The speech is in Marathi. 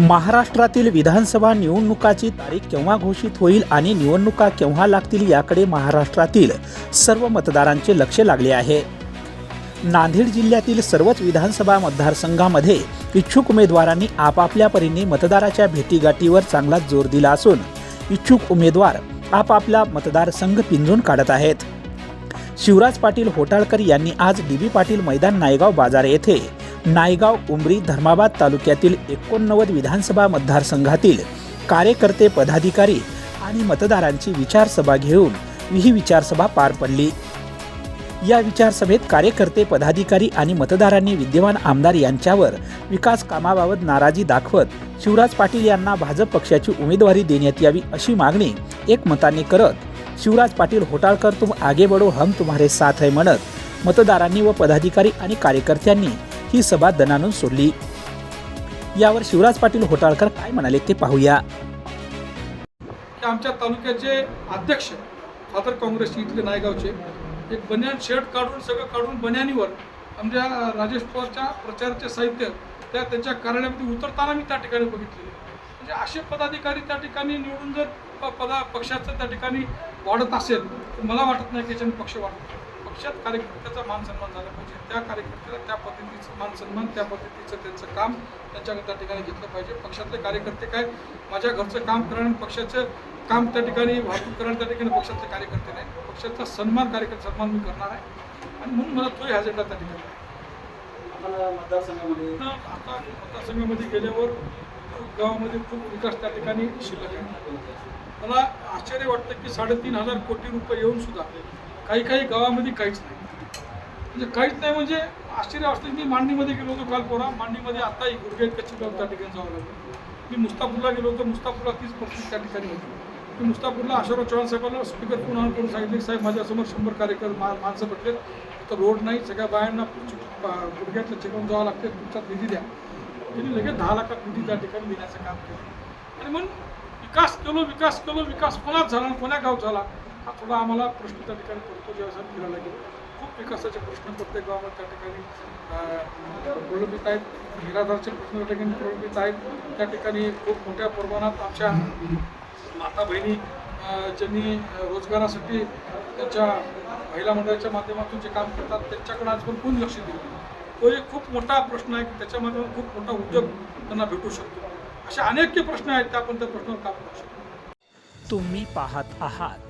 महाराष्ट्रातील विधानसभा निवडणुकाची तारीख केव्हा घोषित होईल आणि निवडणुका केव्हा लागतील याकडे महाराष्ट्रातील सर्व मतदारांचे लक्ष लागले आहे. नांदेड जिल्ह्यातील सर्वच विधानसभा मतदारसंघामध्ये इच्छुक उमेदवारांनी आपापल्या परीने मतदाराच्या भेटीगाठीवर चांगला जोर दिला असून इच्छुक उमेदवार आपापला मतदारसंघ पिंजून काढत आहेत. शिवराज पाटील होटाळकर यांनी आज डी बी पाटील मैदान नायगाव बाजार येथे नायगाव उमरी धर्माबाद तालुक्यातील एकोणनव्वद विधानसभा मतदारसंघातील कार्यकर्ते पदाधिकारी आणि मतदारांची विचारसभा घेऊन ही विचारसभा पार पडली. या विचारसभेत कार्यकर्ते पदाधिकारी आणि मतदारांनी विद्यमान आमदार यांच्यावर विकास कामाबाबत नाराजी दाखवत शिवराज पाटील यांना भाजप पक्षाची उमेदवारी देण्यात यावी अशी मागणी एकमताने करत शिवराज पाटील होटाळकर तुम आगे बढो हम तुम्हारे साथ है म्हणत मतदारांनी व पदाधिकारी आणि कार्यकर्त्यांनी ही सभा दणानून सोडली. यावर शिवराज पाटील होटाळकर काय म्हणाले ते पाहूया. की आमच्या तालुक्याचे अध्यक्ष फादर काँग्रेसचे इथले नायगावचे. एक बन्यान शर्ट काढून सगळं काढून बन्यानीवर आमच्या राजेश पवारच्या प्रचाराचे साहित्य त्या त्यांच्या कार्यालयामध्ये उतरताना मी त्या ठिकाणी बघितले म्हणजे असे पदाधिकारी त्या ठिकाणी निवडून जर प- पदा पक्षाचं त्या ठिकाणी वाढत असेल तर मला वाटत नाही की याच्याने पक्ष वाढतो पक्षात कार्यकर्त्याचा मान सन्मान झाला पाहिजे. त्या कार्यकर्त्याला त्या पद्धतीचं मान सन्मान त्या पद्धतीचं त्यांचं काम त्यांच्याकडे त्या ठिकाणी घेतलं पाहिजे. पक्षातले कार्यकर्ते काय? माझ्या घरचं काम करणं पक्षाचं काम त्या ठिकाणी वाहतूक करणं त्या ठिकाणी पक्षातले कार्यकर्ते नाही. पक्षाचा सन्मान कार्यकर्ते सन्मान मी करणार आहे. आणि म्हणून मला तोही अजेंडा त्या ठिकाणी मतदारसंघामध्ये आता मतदारसंघामध्ये गेल्यावर गावामध्ये खूप विकास त्या ठिकाणी शिल्लक आहे. मला आश्चर्य वाटतं की साडेतीन हजार कोटी रुपये येऊन सुद्धा काही काही गावामध्ये काहीच नाही. म्हणजे काहीच नाही म्हणजे आश्चर्य वाटतं मी मांडणीमध्ये गेलो होतो काल पोरा. मांडणीमध्ये आताही गुडघेत कच्ची गाव त्या ठिकाणी जावं लागलं. मी मुस्तापूरला गेलो होतो. मुस्तापूरला तीच परिस्थिती त्या ठिकाणी होती. मी मुस्तापूरला अशोकराव चव्हाण साहेबांना स्पीकर फोन ऑन करून सांगितले साहेब माझ्यासमोर शंभर कार्यक्रम मा माणसं भेटलेत तर रोड नाही सगळ्या बायांना गुडघ्यातलं चिकवून जावं लागते. तुमचा निधी द्या. त्यांनी लगेच दहा लाखात निधी त्या ठिकाणी देण्याचं काम केलं. आणि म्हणून विकास केलो विकास केलो विकास कोणाच झाला? आणि कोण्या गाव झाला? हा थोडा आम्हाला प्रश्न त्या ठिकाणी पडतो जेव्हा फिरायला गेलो. खूप विकासाचे प्रश्न प्रत्येक गावामध्ये त्या ठिकाणी. प्रलंबित आहेत. निराधारचे प्रश्न त्या ठिकाणी प्रलंबित आहेत. त्या ठिकाणी खूप मोठ्या प्रमाणात आमच्या माता बहिणी ज्यांनी रोजगारासाठी त्यांच्या महिला मंडळाच्या माध्यमातून जे काम करतात त्यांच्याकडे आज पण कोण लक्ष दिलं तो एक खूप मोठा प्रश्न आहे की त्याच्या माध्यमातून खूप मोठा उद्योग त्यांना भेटू शकतो. असे अनेक प्रश्न आहेत त्या आपण त्या प्रश्नावर काम करू शकतो. तुम्ही पाहत आहात